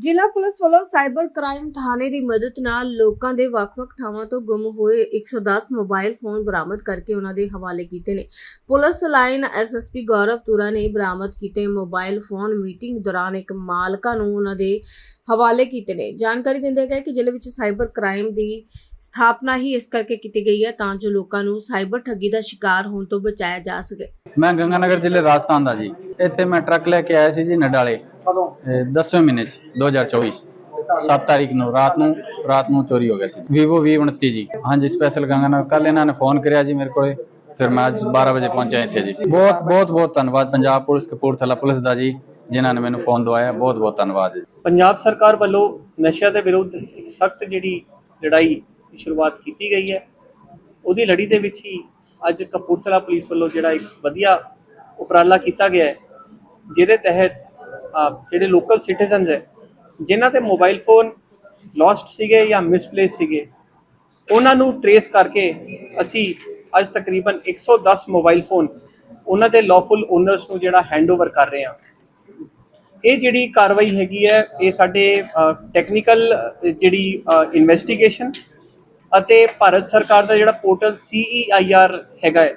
ਜ਼ਿਲ੍ਹਾ ਪੁਲਿਸ ਵੱਲੋਂ cyber crime ਥਾਣੇ ਦੀ ਮਦਦ ਨਾਲ ਲੋਕਾਂ ਦੇ ਵੱਖ-ਵੱਖ ਥਾਵਾਂ ਤੋਂ ਗੁੰਮ ਹੋਏ 110 ਮੋਬਾਈਲ ਫੋਨ ਬਰਾਮਦ ਕਰਕੇ ਉਹਨਾਂ ਦੇ ਹਵਾਲੇ ਕੀਤੇ ਨੇ। Police line SSP Gaurav Toora ਨੇ ਬਰਾਮਦ ਕੀਤੇ ਮੋਬਾਈਲ ਫੋਨ ਮੀਟਿੰਗ ਦੌਰਾਨ ਇੱਕ ਮਾਲਕਾਂ ਨੂੰ ਉਹਨਾਂ ਦੇ ਹਵਾਲੇ ਕੀਤੇ ਨੇ। ਜਾਣਕਾਰੀ ਦਿੰਦੇ ਗਏ ਕਿ ਜ਼ਿਲ੍ਹੇ ਵਿੱਚ ਸਾਈਬਰ ਕ੍ਰਾਈਮ ਦੀ ਸਥਾਪਨਾ ਹੀ ਇਸ ਕਰਕੇ ਕੀਤੀ ਗਈ ਹੈ ਤਾਂ ਜੋ ਲੋਕਾਂ ਨੂੰ ਸਾਈਬਰ ਠੱਗੀ ਦਾ ਸ਼ਿਕਾਰ ਹੋਣ ਤੋਂ ਬਚਾਇਆ ਜਾ ਸਕੇ। ਮੈਂ ਗੰਗਾਨਗਰ ਜ਼ਿਲ੍ਹੇ ਰਾਜਸਥਾਨ ਦਾ ਜੀ। ਇੱਥੇ ਮੈਂ ਟਰੱਕ ਲੈ ਕੇ ਆਇਆ ਸੀ ਜੀ ਨਡਾਲੇ। ਕਦੋਂ 10ਵੇਂ ਮਹੀਨੇ 'ਚ 2024 7 ਤਾਰੀਖ ਨੂੰ ਰਾਤ ਨੂੰ ਰਾਤ ਨੂੰ ਚੋਰੀ ਹੋ ਗਿਆ ਸੀ Vivo V29 ਜੀ ਹਾਂਜੀ ਸਪੈਸ਼ਲ ਗੰਗਾਨਗਰ ਕੱਲ ਇਹਨਾਂ ਨੇ ਫੋਨ ਕਰਿਆ ਜੀ ਮੇਰੇ ਕੋਲੇ ਫਿਰ ਮੈਂ ਅੱਜ 12 ਵਜੇ ਪਹੁੰਚਿਆ ਇੱਥੇ ਜੀ ਬਹੁਤ ਬਹੁਤ ਬਹੁਤ ਧੰਨਵਾਦ ਪੰਜਾਬ ਪੁਲਿਸ ਕਪੂਰਥਲਾ ਪੁਲਿਸ ਦਾ ਜੀ ਜਿਨ੍ਹਾਂ ਨੇ ਮੈਨੂੰ ਫੋਨ ਦਵਾਇਆ ਬਹੁਤ ਬਹੁਤ ਧੰਨਵਾਦ ਜੀ ਪੰਜਾਬ ਸਰਕਾਰ ਵੱਲੋਂ ਨਸ਼ਿਆਂ ਦੇ ਵਿਰੁੱਧ ਇੱਕ ਸਖਤ ਜਿਹੜੀ ਲੜਾਈ ਦੀ ਸ਼ੁਰੂਆਤ ਕੀਤੀ ਗਈ ਹੈ ਉਹਦੀ ਲੜੀ ਦੇ ਵਿੱਚ ਹੀ ਅੱਜ ਕਪੂਰਥਲਾ ਪੁਲਿਸ ਵੱਲੋਂ ਜਿਹੜਾ ਇੱਕ ਵਧੀਆ ਉਪਰਾਲਾ ਕੀਤਾ ਗਿਆ ਹੈ ਜਿਹਦੇ ਤਹਿਤ ਜਿਹੜੇ ਲੋਕਲ ਸਿਟੀਜ਼ਨਸ ਹੈ, ਜਿਨ੍ਹਾਂ ਦੇ ਮੋਬਾਈਲ ਫੋਨ ਲੋਸਟ ਸੀਗੇ ਜਾਂ ਮਿਸਪਲੇਸ ਸੀਗੇ, ਉਹਨਾਂ ਨੂੰ ਟਰੇਸ ਕਰਕੇ ਅਸੀਂ ਅੱਜ ਤਕਰੀਬਨ 110 ਮੋਬਾਈਲ ਫੋਨ ਉਹਨਾਂ ਦੇ ਲawful ਓਨਰਸ ਨੂੰ ਜਿਹੜਾ ਹੈਂਡਓਵਰ ਕਰ ਰਹੇ ਹਾਂ। ਇਹ ਜਿਹੜੀ ਕਾਰਵਾਈ ਹੈਗੀ ਹੈ, ਇਹ ਸਾਡੇ ਟੈਕਨੀਕਲ ਜਿਹੜੀ ਇਨਵੈਸਟੀਗੇਸ਼ਨ ਅਤੇ ਭਾਰਤ ਸਰਕਾਰ ਦਾ ਜਿਹੜਾ ਪੋਰਟਲ CEIR ਹੈਗਾ ਹੈ,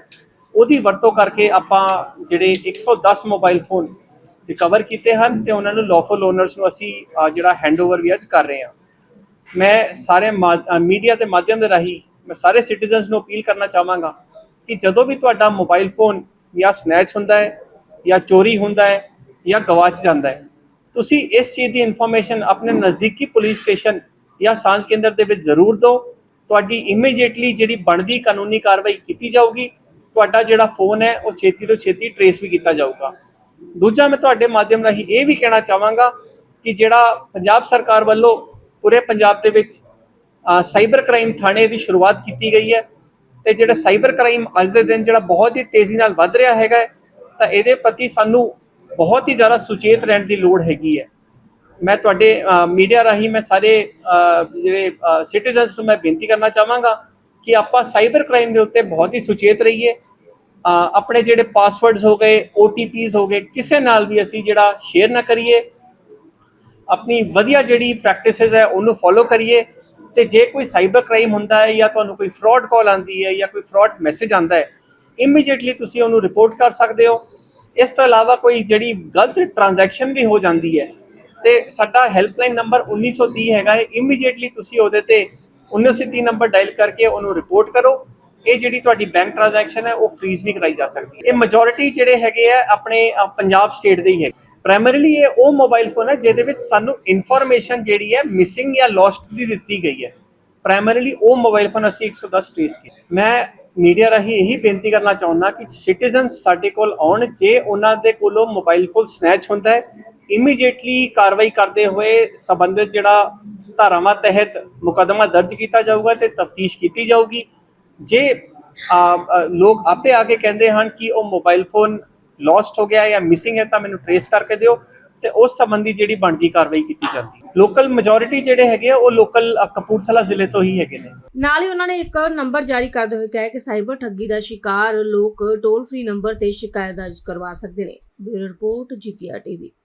ਉਹਦੀ ਵਰਤੋਂ ਕਰਕੇ ਆਪਾਂ ਜਿਹੜੇ 110 ਮੋਬਾਈਲ ਫੋਨ ਰਿਕਵਰ ਕੀਤੇ ਹਨ ਤੇ ਉਹਨਾਂ ਨੂੰ ਲawful ਓਨਰਸ ਨੂੰ ਅਸੀਂ ਅਹ, ਜਿਹੜਾ ਹੈਂਡਓਵਰ ਵੀ ਅੱਜ ਕਰ ਰਹੇ ਹਾਂ। ਮੈਂ ਸਾਰੇ ਮੀਡੀਆ ਦੇ ਮਾਧਿਅਮ ਦੇ ਰਾਹੀਂ ਮੈਂ ਸਾਰੇ ਸਿਟੀਜ਼ਨਸ ਨੂੰ ਅਪੀਲ ਕਰਨਾ ਚਾਹਾਂਗਾ ਕਿ ਜਦੋਂ ਵੀ ਤੁਹਾਡਾ ਮੋਬਾਈਲ ਫੋਨ ਜਾਂ ਸਨੈਚ ਹੁੰਦਾ ਹੈ ਜਾਂ ਚੋਰੀ ਹੁੰਦਾ ਹੈ ਜਾਂ ਗਵਾਚ ਜਾਂਦਾ ਹੈ ਤੁਸੀਂ ਇਸ ਚੀਜ਼ ਦੀ ਇਨਫੋਰਮੇਸ਼ਨ ਆਪਣੇ ਨਜ਼ਦੀਕੀ ਪੁਲਿਸ ਸਟੇਸ਼ਨ ਜਾਂ ਸਾਂਝ ਕੇਂਦਰ ਦੇ ਵਿੱਚ ਜ਼ਰੂਰ ਦਿਓ। ਤੁਹਾਡੀ ਇਮੀਡੀਏਟਲੀ ਜਿਹੜੀ ਬਣਦੀ ਕਾਨੂੰਨੀ ਕਾਰਵਾਈ ਕੀਤੀ ਜਾਊਗੀ ਤੁਹਾਡਾ ਜਿਹੜਾ ਫੋਨ ਹੈ ਉਹ ਛੇਤੀ ਤੋਂ ਛੇਤੀ ਟਰੇਸ ਵੀ ਕੀਤਾ ਜਾਊਗਾ। ਦੂਜਾ ਮੈਂ ਤੁਹਾਡੇ ਮਾਧਿਅਮ ਰਾਹੀਂ ਇਹ ਵੀ ਕਹਿਣਾ ਚਾਹਾਂਗਾ ਕਿ ਜਿਹੜਾ ਪੰਜਾਬ ਸਰਕਾਰ ਵੱਲੋਂ ਪੂਰੇ ਪੰਜਾਬ ਦੇ ਵਿੱਚ ਸਾਈਬਰ ਕ੍ਰਾਈਮ ਥਾਣੇ ਦੀ ਸ਼ੁਰੂਆਤ ਕੀਤੀ ਗਈ ਹੈ ਤੇ ਜਿਹੜਾ ਸਾਈਬਰ ਕ੍ਰਾਈਮ ਅੱਜ ਦੇ ਦਿਨ ਜਿਹੜਾ ਬਹੁਤ ਹੀ ਤੇਜ਼ੀ ਨਾਲ ਵੱਧ ਰਿਹਾ ਹੈਗਾ ਹੈ, ਤਾਂ ਇਹਦੇ ਪ੍ਰਤੀ ਸਾਨੂੰ ਬਹੁਤ ਹੀ ਜ਼ਿਆਦਾ ਸੁਚੇਤ ਰਹਿਣ ਦੀ ਲੋੜ ਹੈਗੀ ਹੈ। ਮੈਂ ਤੁਹਾਡੇ ਮੀਡੀਆ ਰਾਹੀਂ ਮੈਂ ਸਾਰੇ ਜਿਹੜੇ ਸਿਟੀਜ਼ਨਸ ਨੂੰ ਮੈਂ ਬੇਨਤੀ ਕਰਨਾ ਚਾਹਾਂਗਾ ਕਿ ਆਪਾਂ ਸਾਈਬਰ ਕ੍ਰਾਈਮ ਦੇ ਉੱਤੇ ਬਹੁਤ ਹੀ ਸੁਚੇਤ ਰਹੀਏ ਆਪਣੇ ਜਿਹੜੇ ਪਾਸਵਰਡਸ ਹੋ ਗਏ OTPs ਹੋ ਗਏ, ਕਿਸੇ ਨਾਲ ਵੀ ਅਸੀਂ ਜਿਹੜਾ ਸ਼ੇਅਰ ਨਾ ਕਰੀਏ। ਆਪਣੀ ਵਧੀਆ ਜਿਹੜੀ ਪ੍ਰੈਕਟਿਸਿਸ ਹੈ, ਉਹਨੂੰ ਫੋਲੋ ਕਰੀਏ। ਤੇ ਜੇ ਕੋਈ ਸਾਈਬਰ ਕ੍ਰਾਈਮ ਹੁੰਦਾ ਹੈ ਜਾਂ ਤੁਹਾਨੂੰ ਕੋਈ ਫਰਾਡ ਕਾਲ ਆਂਦੀ ਹੈ ਜਾਂ ਕੋਈ ਫਰਾਡ ਮੈਸੇਜ ਆਂਦਾ ਹੈ ਇਮੀਡੀਏਟਲੀ ਤੁਸੀਂ ਉਹਨੂੰ ਰਿਪੋਰਟ ਕਰ ਸਕਦੇ ਹੋ। ਇਸ ਤੋਂ ਇਲਾਵਾ ਕੋਈ ਜਿਹੜੀ ਗਲਤ ਟ੍ਰਾਂਜੈਕਸ਼ਨ ਵੀ ਹੋ ਜਾਂਦੀ ਹੈ, ਤੇ ਸਾਡਾ ਹੈਲਪਲਾਈਨ ਨੰਬਰ 1930 ਹੈਗਾ ਹੈ। ਇਮੀਡੀਏਟਲੀ ਤੁਸੀਂ ਉਹਦੇ ਤੇ 1930 ਨੰਬਰ ਡਾਇਲ ਕਰਕੇ ਉਹਨੂੰ ਰਿਪੋਰਟ ਕਰੋ। ਇਹ ਜਿਹੜੀ ਤੁਹਾਡੀ ਬੈਂਕ ਟ੍ਰਾਂਜੈਕਸ਼ਨ ਹੈ, ਉਹ ਫ੍ਰੀਜ਼ ਵੀ ਕਰਾਈ ਜਾ ਸਕਦੀ ਹੈ। ਇਹ ਮੈਜੋਰਿਟੀ ਜਿਹੜੇ ਹੈਗੇ ਆ, ਆਪਣੇ ਪੰਜਾਬ ਸਟੇਟ ਦੇ ਹੀ ਹੈ ਪ੍ਰਾਇਮਰੀਲੀ ਇਹ ਉਹ ਮੋਬਾਈਲ ਫੋਨ ਹੈ, ਜਿਹਦੇ ਵਿੱਚ ਸਾਨੂੰ ਇਨਫੋਰਮੇਸ਼ਨ ਜਿਹੜੀ ਹੈ ਮਿਸਿੰਗ ਜਾਂ ਲੋਸਟ ਦੀ ਦਿੱਤੀ ਗਈ ਹੈ। ਪ੍ਰਾਇਮਰੀਲੀ ਉਹ ਮੋਬਾਈਲ ਫੋਨ ਅਸੀਂ 110 ਟ੍ਰੇਸ ਕੀਤੇ। ਮੈਂ ਮੀਡੀਆ ਰਾਹੀਂ ਇਹੀ ਬੇਨਤੀ ਕਰਨਾ ਚਾਹੁੰਦਾ ਕਿ ਸਿਟੀਜ਼ਨਸ ਸਾਡੇ ਕੋਲ ਆਉਣ, ਜੇ ਉਹਨਾਂ ਦੇ ਕੋਲੋਂ ਮੋਬਾਈਲ ਫੋਨ ਸਨੈਚ ਹੁੰਦਾ ਹੈ ਇਮੀਡੀਏਟਲੀ ਕਾਰਵਾਈ ਕਰਦੇ ਹੋਏ ਸਬੰਧਿਤ ਜਿਹੜਾ ਧਾਰਾਵਾਂ ਤਹਿਤ ਮੁਕੱਦਮਾ ਦਰਜ ਕੀਤਾ ਜਾਊਗਾ ਤੇ ਤਫਤੀਸ਼ ਕੀਤੀ ਜਾਊਗੀ। ਜੇ ਲੋਕ ਆਪੇ ਆ ਕੇ ਕਹਿੰਦੇ ਹਨ ਕਿ ਉਹ ਮੋਬਾਈਲ ਫੋਨ ਲੋਸਟ ਹੋ ਗਿਆ ਜਾਂ ਮਿਸਿੰਗ ਹੈ ਤਾਂ ਮੈਨੂੰ ਟਰੇਸ ਕਰਕੇ ਦਿਓ ਤੇ ਉਸ ਸੰਬੰਧੀ ਜਿਹੜੀ ਬਣਦੀ ਕਾਰਵਾਈ ਕੀਤੀ ਜਾਂਦੀ ਲੋਕਲ ਮੈਜੋਰਿਟੀ ਜਿਹੜੇ ਹੈਗੇ ਉਹ ਲੋਕਲ ਕਪੂਰਥਲਾ ਜ਼ਿਲ੍ਹੇ ਤੋਂ ਹੀ ਹੈਗੇ ਨੇ। ਨਾਲ ਹੀ ਉਹਨਾਂ ਨੇ ਇੱਕ ਨੰਬਰ ਜਾਰੀ ਕਰਦੇ ਹੋਏ ਕਿਹਾ ਕਿ ਸਾਈਬਰ ਠੱਗੀ ਦਾ ਸ਼ਿਕਾਰ ਲੋਕ ਟੋਲ ਫ੍ਰੀ ਨੰਬਰ ਤੇ ਸ਼ਿਕਾਇਤ ਦਰਜ ਕਰਵਾ ਸਕਦੇ ਨੇ। Bureau report GKR TV.